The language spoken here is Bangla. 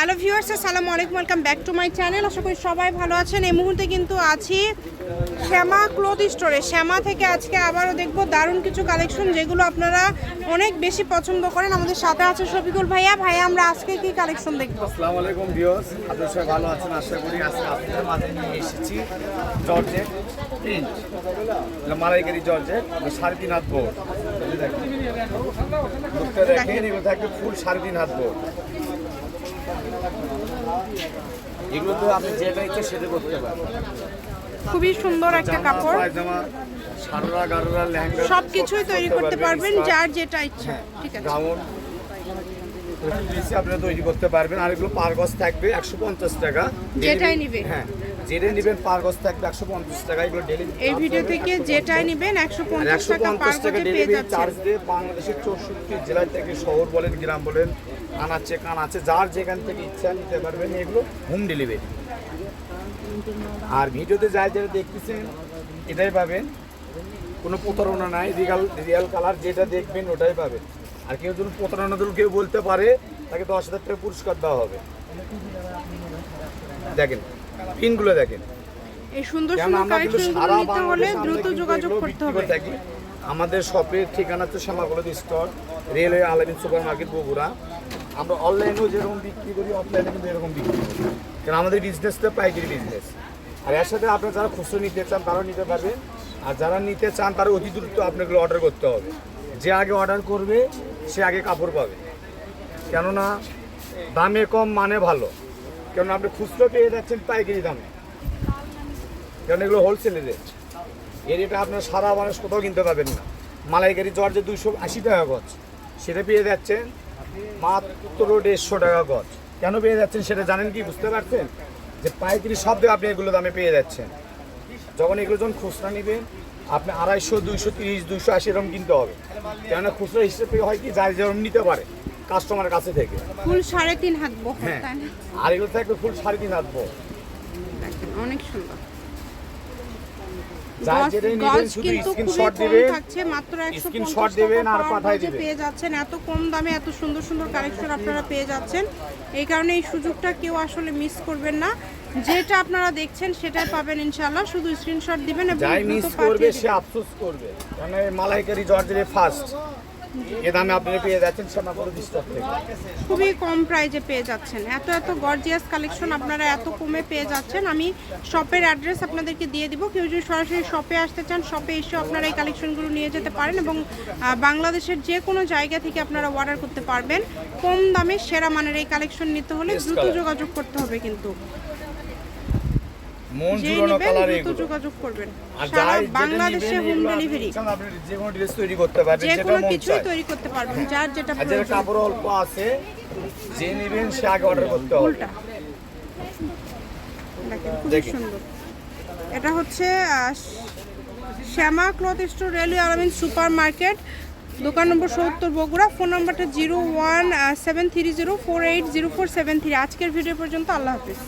হ্যালো ভিউয়ার্স, আসসালামু আলাইকুম, welcome back to my channel. আশা করি সবাই ভালো আছেন। এই মুহূর্তে কিন্তু আছি শ্যামা ক্লথ স্টোরে। শ্যামা থেকে আজকে আবারও দেখব দারুণ কিছু কালেকশন যেগুলো আপনারা অনেক বেশি পছন্দ করেন। আমাদের সাথে আছে শফিকুল ভাইয়া। ভাইয়া, আমরা আজকে কি কালেকশন দেখব? আসসালামু আলাইকুম ভিউয়ার্স। আপনারা সবাই ভালো আছেন? আশা করি আজকে আপনাদের মাঝে নিয়ে এসেছি জর্জেট প্রিন্ট। মালাইকারি জর্জেট সাড়ে তিন হাত বোর্ড দেখেন। ফুল সাড়ে তিন হাত বোর্ড। এগুলো তো আপনি যেটা ইচ্ছে সেটা করতে পারেন। খুবই সুন্দর একটা কাপড়। পায়জামা সাররা গাররা লেহেঙ্গা সব কিছুই তৈরি করতে পারবেন যার যেটা ইচ্ছা। হ্যাঁ, ঠিক আছে। গাউন। আপনারা তৈরি করতে পারবেন। আর এগুলো পার গজ থাকবে একশো পঞ্চাশ টাকা। যেটাই নিবে। হ্যাঁ। যেটাই নেবেন পার গজ থাকবে একশো পঞ্চাশ টাকা এগুলো ডেলি এই ভিডিও থেকে যেটাই নেবেন একশো পঞ্চাশ টাকা পার গজে পেয়ে যাচ্ছেন। চার্জ দিয়ে বাংলাদেশের চৌষট্টি জেলা থেকে শহর বলেন গ্রাম বলেন আনাচ্ছে কান আছে যার যেখান থেকে ইচ্ছা নিতে পারবেন এগুলো হোম ডেলিভারি আর ভিডিওতে যাই যেটা দেখতেছেন এটাই পাবেন। কোনো প্রতারণা নাই রিয়াল রিয়াল কালার যেটা দেখবেন ওটাই পাবেন। আর কেউ যদি প্রতারণা ধরুন কেউ বলতে পারে তাকে দশ হাজার টাকা পুরস্কার দেওয়া হবে। দেখেন পিনগুলো দেখেন। এই সুন্দর সুন্দর কিন্তু নিতে হলে দ্রুত যোগাযোগ করতে হবে। আমাদের শপের ঠিকানা হচ্ছে শ্যামাগোলদ store railway Alamin super market Bogura. আমরা অনলাইনেও যেরকম বিক্রি করি অফলাইনে কিন্তু এরকম বিক্রি করি। কারণ আমাদের বিজনেসটা পাইকারি বিজনেস আর এর সাথে আপনারা যারা খুচরো নিতে চান তারাও নিতে পারবেন। আর যারা নিতে চান তারা অতি দ্রুত আপনাকে অর্ডার করতে হবে। যে আগে অর্ডার করবে সে আগে কাপড় পাবে। কেননা দামে কম মানে ভালো। কেননা আপনি খুচরো পেয়ে যাচ্ছেন পাইকারি দামে। কারণ এগুলো হোলসেলের রেট এর এটা আপনার সারা মানুষ কোথাও কিনতে পারবেন না। মালাইকারি জর্জে দুশো আশি টাকা গজ। সেটা পেয়ে যাচ্ছেন মাত্র দেড়শো টাকা গজ। কেন পেয়ে যাচ্ছেন সেটা জানেন কি? বুঝতে পারছেন? যে পাইকারি সব আপনি এগুলো দামে পেয়ে যাচ্ছেন। যখন এগুলো যখন খুচরা নেবেন, আপনি আড়াইশো, দুইশো, তিরিশ, দুইশো আশি এরকম কিনতে হবে। কেননা খুচরা হিসেবে হয় কি? যার যেরকম নিতে পারে। কাস্টমারের কাছে থেকে। ফুল সাড়ে তিন হাত বহর হ্যাঁ। তাই না? আর এগুলো থাকবে ফুল সাড়ে তিন হাত বড়। দেখেন, অনেক সুন্দর। এত কম দামে এত সুন্দর সুন্দর কালেকশন আপনারা পেয়ে যাচ্ছেন। এই কারণে এই সুযোগটা কেউ আসলে মিস করবেন না। যেটা আপনারা দেখছেন সেটাই পাবেন ইনশাআল্লাহ। শুধু স্ক্রিনশট দিবেন এবং মিস করবে সে আফসোস করবে। এই মালাইকারি জর্জের ফার্স্ট এ দামে আপনারা পেয়ে যাচ্ছেন সোনাপুর স্টক থেকে। খুবই কম প্রাইজে পেয়ে যাচ্ছেন। এত এত গর্জিয়াস কালেকশন আপনারা এত কমে পেয়ে যাচ্ছেন। আমি শপের অ্যাড্রেস আপনাদেরকে দিয়ে দিব। কেউ যদি সরাসরি শপে আসতে চান শপে এসে আপনারা এই কালেকশনগুলো নিয়ে যেতে পারেন এবং বাংলাদেশের যে কোনো জায়গা থেকে আপনারা অর্ডার করতে পারবেন। কম দামে সেরা মানের এই কালেকশন নিতে হলে দ্রুত যোগাযোগ করতে হবে কিন্তু। মন জুড়ানো নেবেন এগুলো। যোগাযোগ করবেন। সারা বাংলাদেশে হোম ডেলিভারি আপনি যে কোনো ড্রেস তৈরি করতে পারবেন যেটা কোনো কিছুই তৈরি করতে পারবেন যার যেটা আর যেটা কাপড় অল্প আছে যে নেবেন সে আগে অর্ডার করতে হবে। উল্টা। দেখেন খুবই সুন্দর। এটা হচ্ছে Shyama cloth store railway Alamin super market দোকান নম্বর সত্তর বগুড়া। ফোন নাম্বারটা zero one seven three zero four eight zero four seven three. আজকের ভিডিও পর্যন্ত আল্লাহ হাফিজ।